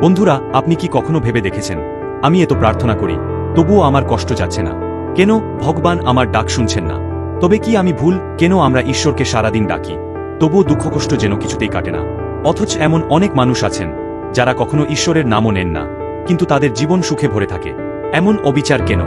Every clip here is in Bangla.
বন্ধুরা, আপনি কি কখনো ভেবে দেখেছেন? আমি এত প্রার্থনা করি, তবুও আমার কষ্ট যাচ্ছে না। কেন? ভগবান আমার ডাক শুনছেন না। তবে কি আমি ভুল? কেন আমরা ঈশ্বরকে সারাদিন ডাকি? তবুও দুঃখ কষ্ট যেন কিছুতেই কাটে না। অথচ এমন অনেক মানুষ আছেন, যারা কখনো ঈশ্বরের নামও নেন না, কিন্তু তাদের জীবন সুখে ভরে থাকে। এমন অবিচার কেন?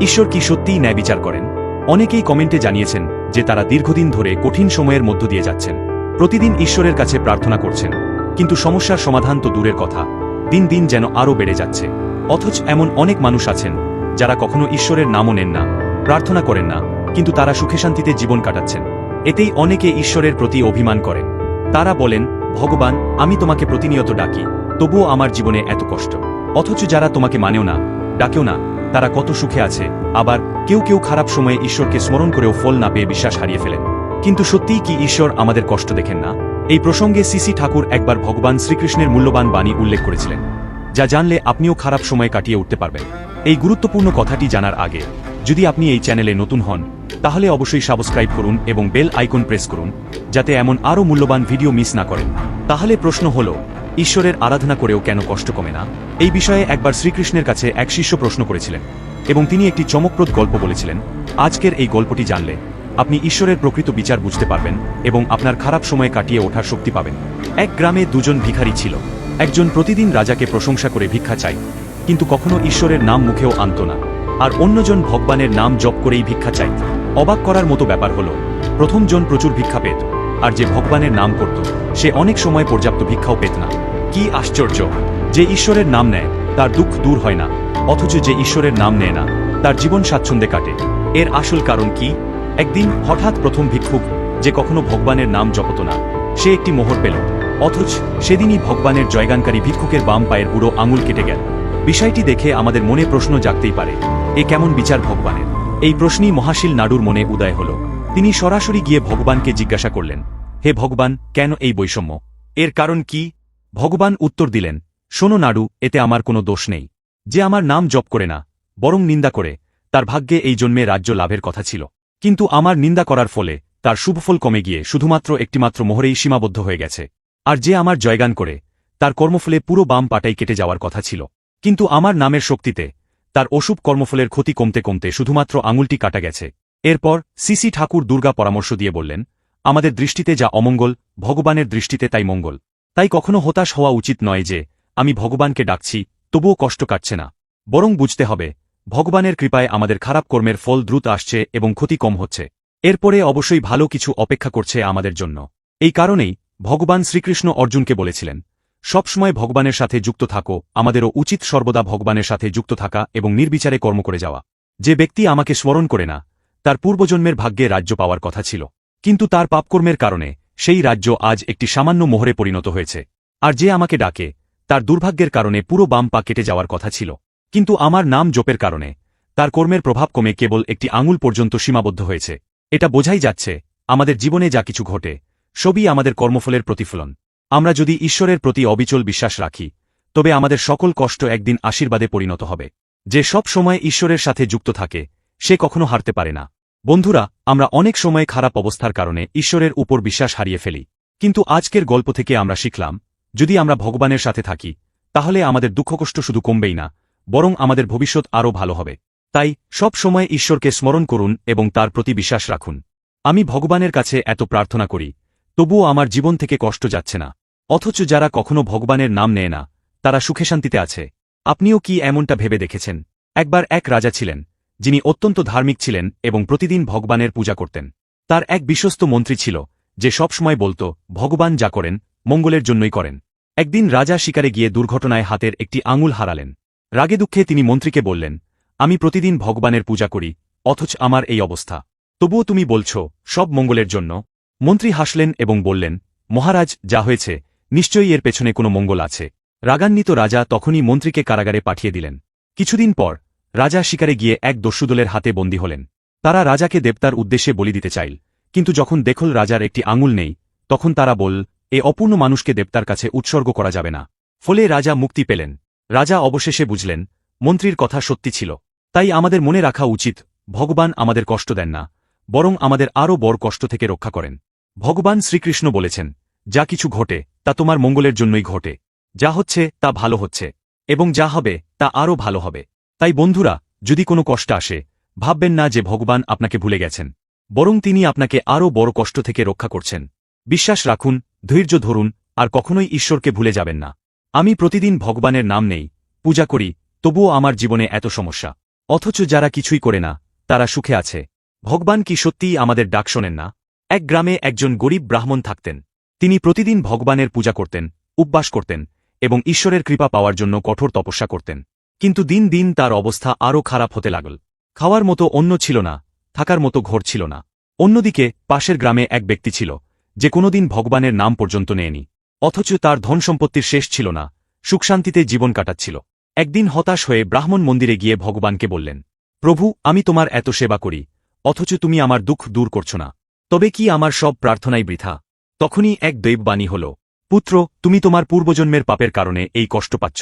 ঈশ্বর কি সত্যিই ন্যায় বিচার করেন? অনেকেই কমেন্টে জানিয়েছেন যে তারা দীর্ঘদিন ধরে কঠিন সময়ের মধ্য দিয়ে যাচ্ছেন। প্রতিদিন ঈশ্বরের কাছে প্রার্থনা করছেন। কিন্তু সমস্যার সমাধান তো দূরের কথা। দিন দিন যেন আরও বেড়ে যাচ্ছে। অথচ এমন অনেক মানুষ আছেন, যারা কখনো ঈশ্বরের নামও নেন না, প্রার্থনা করেন না, কিন্তু তারা সুখে শান্তিতে জীবন কাটাচ্ছেন। এতেই অনেকে ঈশ্বরের প্রতি অভিমান করেন তারা বলেন, ভগবান, আমি তোমাকে প্রতিনিয়ত ডাকি, তবুও আমার জীবনে এত কষ্ট। অথচ যারা তোমাকে মানেও না, ডাকেও না, তারা কত সুখে আছে, আবার কেউ কেউ খারাপ সময়ে ঈশ্বরকে স্মরণ করেও ফল না পেয়ে বিশ্বাস হারিয়ে ফেলেন। কিন্তু সত্যিই কি ঈশ্বর আমাদের কষ্ট দেখেন না? এই প্রসঙ্গে সিসি ঠাকুর একবার ভগবান শ্রীকৃষ্ণের মূল্যবান বাণী উল্লেখ করেছিলেন, যা জানলে আপনিও খারাপ সময় কাটিয়ে উঠতে পারবেন। এই গুরুত্বপূর্ণ কথাটি জানার আগে, যদি আপনি এই চ্যানেলে নতুন হন, তাহলে অবশ্যই সাবস্ক্রাইব করুন এবং বেল আইকন প্রেস করুন, যাতে এমন আরও মূল্যবান ভিডিও মিস না করেন। তাহলে প্রশ্ন হল, ঈশ্বরের আরাধনা করেও কেন কষ্ট কমে না? এই বিষয়ে একবার শ্রীকৃষ্ণের কাছে এক শিষ্য প্রশ্ন করেছিলেন, এবং তিনি একটি চমকপ্রদ গল্প বলেছিলেন, আজকের এই গল্পটি জানলে আপনি ঈশ্বরের প্রকৃত বিচার বুঝতে পারবেন এবং আপনার খারাপ সময় কাটিয়ে ওঠার শক্তি পাবেন। এক গ্রামে দুজন ভিখারি ছিল। একজন প্রতিদিন রাজাকে প্রশংসা করে ভিক্ষা চাই কিন্তু কখনো ঈশ্বরের নাম মুখেও আনত না। আর অন্যজন ভগবানের নাম জপ করেই ভিক্ষা চাই অবাক করার মতো ব্যাপার হল, প্রথমজন প্রচুর ভিক্ষা পেত, আর যে ভগবানের নাম করত, সে অনেক সময় পর্যাপ্ত ভিক্ষাও পেত না। কি আশ্চর্য! যে ঈশ্বরের নাম নেয়, তার দুঃখ দূর হয় না। অথচ যে ঈশ্বরের নাম নেয় না, তার জীবন স্বাচ্ছন্দ্যে কাটে। এর আসল কারণ কি? একদিন হঠাৎ প্রথম ভিক্ষুক, যে কখনো ভগবানের নাম জপত না, সে একটি মোহর পেল। অথচ সেদিনই ভগবানের জয়গানকারী ভিক্ষুকের বাম পায়ের বুড়ো আঙুল কেটে গেল। বিষয়টি দেখে আমাদের মনে প্রশ্ন জাগতেই পারে, এ কেমন বিচার ভগবানের? এই প্রশ্নই মহাশিল নাডুর মনে উদয় হল। তিনি সরাসরি গিয়ে ভগবানকে জিজ্ঞাসা করলেন, হে ভগবান, কেন এই বৈষম্য? এর কারণ কি? ভগবান উত্তর দিলেন, শোনো নাড়ু, এতে আমার কোনো দোষ নেই। যে আমার নাম জপ করে না, বরং নিন্দা করে, তার ভাগ্যে এই জন্মে রাজ্য লাভের কথা ছিল। কিন্তু আমার নিন্দা করার ফলে তার শুভফল কমে গিয়ে শুধুমাত্র একটিমাত্র মোহরেই সীমাবদ্ধ হয়ে গেছে। আর যে আমার জয়গান করে, তার কর্মফলে পুরো বাম পাটাই কেটে যাওয়ার কথা ছিল। কিন্তু আমার নামের শক্তিতে, তার অশুভ কর্মফলের ক্ষতি কমতে কমতে শুধুমাত্র আঙুলটি কাটা গেছে। এরপর সিসি ঠাকুর দুর্গা পরামর্শ দিয়ে বললেন, আমাদের দৃষ্টিতে যা অমঙ্গল, ভগবানের দৃষ্টিতে তাই মঙ্গল। তাই কখনো হতাশ হওয়া উচিত নয় যে, আমি ভগবানকে ডাকছি, তবুও কষ্ট কাটছে না। বরং বুঝতে হবে ভগবানের কৃপায় আমাদের খারাপ কর্মের ফল দ্রুত আসছে এবং ক্ষতি কম হচ্ছে। এরপরে অবশ্যই ভালো কিছু অপেক্ষা করছে আমাদের জন্য। এই কারণেই ভগবান শ্রীকৃষ্ণ অর্জুনকে বলেছিলেন, সবসময় ভগবানের সাথে যুক্ত থাকো, আমাদেরও উচিত সর্বদা ভগবানের সাথে যুক্ত থাকা এবং নির্বিচারে কর্ম করে যাওয়া। যে ব্যক্তি আমাকে স্মরণ করে না, তার পূর্বজন্মের ভাগ্যে রাজ্য পাওয়ার কথা ছিল। কিন্তু তার পাপকর্মের কারণে সেই রাজ্য আজ একটি সামান্য মোহরে পরিণত হয়েছে। আর যে আমাকে ডাকে, তার দুর্ভাগ্যের কারণে পুরো বাম পা কেটে যাওয়ার কথা ছিল। কিন্তু আমার নাম জপের কারণে। তার কর্মের প্রভাব কমে কেবল একটি আঙুল পর্যন্ত সীমাবদ্ধ হয়েছে। এটা বোঝাই যাচ্ছে, আমাদের জীবনে যা কিছু ঘটে, সবই আমাদের কর্মফলের প্রতিফলন। আমরা যদি ঈশ্বরের প্রতি অবিচল বিশ্বাস রাখি, তবে আমাদের সকল কষ্ট একদিন আশীর্বাদে পরিণত হবে। যে সব সময় ঈশ্বরের সাথে যুক্ত থাকে, সে কখনো হারতে পারে না। বন্ধুরা, আমরা অনেক সময় খারাপ অবস্থার কারণে ঈশ্বরের উপর বিশ্বাস হারিয়ে ফেলি। কিন্তু আজকের গল্প থেকে আমরা শিখলাম, যদি আমরা ভগবানের সাথে থাকি, তাহলে আমাদের দুঃখকষ্ট শুধু কমবেই না বরং আমাদের ভবিষ্যৎ আরও ভালো হবে। তাই, সব সময় ঈশ্বরকে স্মরণ করুন এবং তার প্রতি বিশ্বাস রাখুন। আমি ভগবানের কাছে এত প্রার্থনা করি, তবুও আমার জীবন থেকে কষ্ট যাচ্ছে না। অথচ যারা কখনো ভগবানের নাম নেয় না, তারা সুখে শান্তিতে আছে। আপনিও কি এমনটা ভেবে দেখেছেন? একবার এক রাজা ছিলেন, যিনি অত্যন্ত ধার্মিক ছিলেন এবং প্রতিদিন ভগবানের পূজা করতেন। তার এক বিশ্বস্ত মন্ত্রী ছিল, যে সবসময় বলত, ভগবান যা করেন, মঙ্গলের জন্যই করেন। একদিন রাজা শিকারে গিয়ে দুর্ঘটনায় হাতের একটি আঙুল হারালেন। রাগে দুঃখে তিনি মন্ত্রীকে বললেন, আমি প্রতিদিন ভগবানের পূজা করি, অথচ আমার এই অবস্থা। তবুও তুমি বলছ, সব মঙ্গলের জন্য? মন্ত্রী হাসলেন এবং বললেন, মহারাজ, যা হয়েছে, নিশ্চয়ই এর পেছনে কোনো মঙ্গল আছে। রাগান্বিত রাজা তখনই মন্ত্রীকে কারাগারে পাঠিয়ে দিলেন। কিছুদিন পর, রাজা শিকারে গিয়ে এক দস্যুদলের হাতে বন্দী হলেন। তারা রাজাকে দেবতার উদ্দেশ্যে বলি দিতে চাইল, কিন্তু যখন দেখল রাজার একটি আঙুল নেই, তখন তারা বল, এ অপূর্ণ মানুষকে দেবতার কাছে উৎসর্গ করা যাবে না। ফলে রাজা মুক্তি পেলেন। রাজা অবশেষে বুঝলেন, মন্ত্রীর কথা সত্যি ছিল। তাই আমাদের মনে রাখা উচিত, ভগবান আমাদের কষ্ট দেন না, বরং আমাদের আরও বড় কষ্ট থেকে রক্ষা করেন। ভগবান শ্রীকৃষ্ণ বলেছেন, যা কিছু ঘটে, তা তোমার মঙ্গলের জন্যই ঘটে। যা হচ্ছে, তা ভালো হচ্ছে, এবং যা হবে, তা আরও ভালো হবে। তাই বন্ধুরা, যদি কোনো কষ্ট আসে, ভাববেন না যে ভগবান আপনাকে ভুলে গেছেন, বরং তিনি আপনাকে আরও বড় কষ্ট থেকে রক্ষা করছেন। বিশ্বাস রাখুন, ধৈর্য ধরুন, আর কখনোই ঈশ্বরকে ভুলে যাবেন না। আমি প্রতিদিন ভগবানের নাম নেই, পূজা করি, তবুও আমার জীবনে এত সমস্যা। অথচ যারা কিছুই করে না, তারা সুখে আছে। ভগবান কি সত্যিই আমাদের ডাক শোনেন না? এক গ্রামে একজন গরিব ব্রাহ্মণ থাকতেন। তিনি প্রতিদিন ভগবানের পূজা করতেন, উপবাস করতেন এবং ঈশ্বরের কৃপা পাওয়ার জন্য কঠোর তপস্যা করতেন। কিন্তু দিন দিন তার অবস্থা আরও খারাপ হতে লাগল। খাওয়ার মতো অন্য ছিল না, থাকার মতো ঘর ছিল না। অন্যদিকে পাশের গ্রামে এক ব্যক্তি ছিল, যে কোনোদিন ভগবানের নাম পর্যন্ত নেয়নি। অথচ তার ধন সম্পত্তির শেষ ছিল না, সুখশান্তিতে জীবন কাটাচ্ছিল। একদিন হতাশ হয়ে ব্রাহ্মণ মন্দিরে গিয়ে ভগবানকে বললেন, প্রভু, আমি তোমার এত সেবা করি, অথচ তুমি আমার দুঃখ দূর করছ না। তবে কি আমার সব প্রার্থনাই বৃথা? তখনই এক দৈববাণী হল, পুত্র, তুমি তোমার পূর্বজন্মের পাপের কারণে এই কষ্ট পাচ্ছ।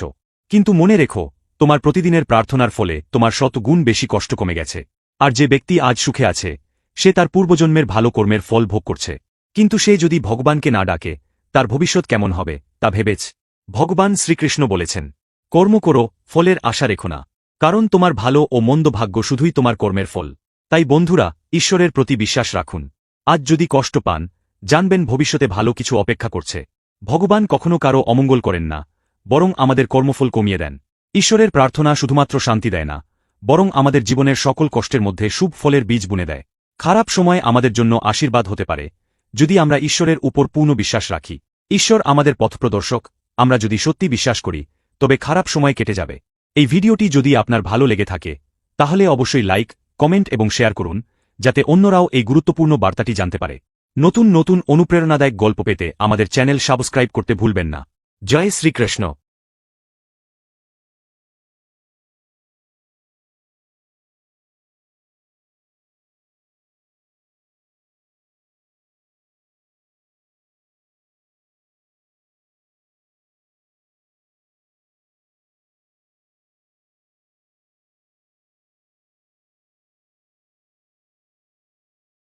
কিন্তু মনে রেখো, তোমার প্রতিদিনের প্রার্থনার ফলে তোমার শত গুণ বেশি কষ্ট কমে গেছে। আর যে ব্যক্তি আজ সুখে আছে, সে তার পূর্বজন্মের ভালো কর্মের ফল ভোগ করছে। কিন্তু সে যদি ভগবানকে না ডাকে তার ভবিষ্যৎ কেমন হবে, তা ভেবেছ। ভগবান শ্রীকৃষ্ণ বলেছেন, কর্ম করো, ফলের আশা রেখো না। কারণ তোমার ভালো ও মন্দ ভাগ্য শুধুই তোমার কর্মের ফল। তাই বন্ধুরা, ঈশ্বরের প্রতি বিশ্বাস রাখুন। আজ যদি কষ্ট পান, জানবেন ভবিষ্যতে ভালো কিছু অপেক্ষা করছে। ভগবান কখনো কারও অমঙ্গল করেন না, বরং আমাদের কর্মফল কমিয়ে দেন। ঈশ্বরের প্রার্থনা শুধুমাত্র শান্তি দেয় না, বরং আমাদের জীবনের সকল কষ্টের মধ্যে শুভ ফলের বীজ বুনে দেয়। খারাপ সময় আমাদের জন্য আশীর্বাদ হতে পারে, যদি আমরা ঈশ্বরের উপর পূর্ণ বিশ্বাস রাখি। ঈশ্বর আমাদের পথপ্রদর্শক, আমরা যদি সত্যি বিশ্বাস করি, তবে খারাপ সময় কেটে যাবে। এই ভিডিওটি যদি আপনার ভালো লেগে থাকে, তাহলে অবশ্যই লাইক, কমেন্ট এবং শেয়ার করুন, যাতে অন্যরাও এই গুরুত্বপূর্ণ বার্তাটি জানতে পারে। নতুন নতুন অনুপ্রেরণাদায়ক গল্প পেতে আমাদের চ্যানেল সাবস্ক্রাইব করতে ভুলবেন না। জয় শ্রীকৃষ্ণ।